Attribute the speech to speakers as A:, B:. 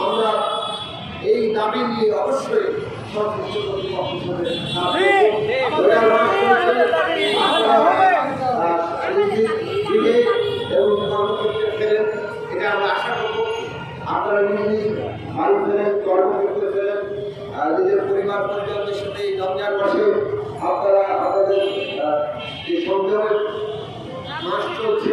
A: আমরা এই নিয়ে অবশ্যই আপনারা, নিজ বাড়ি ফেরেন কর্মক্ষেত্রে ফেরেন আহ, নিজের পরিবার পরিজনদের সাথে এই রমজান মাসে আপনারা আপনাদের আহ, যে সংযমের মাস চলছে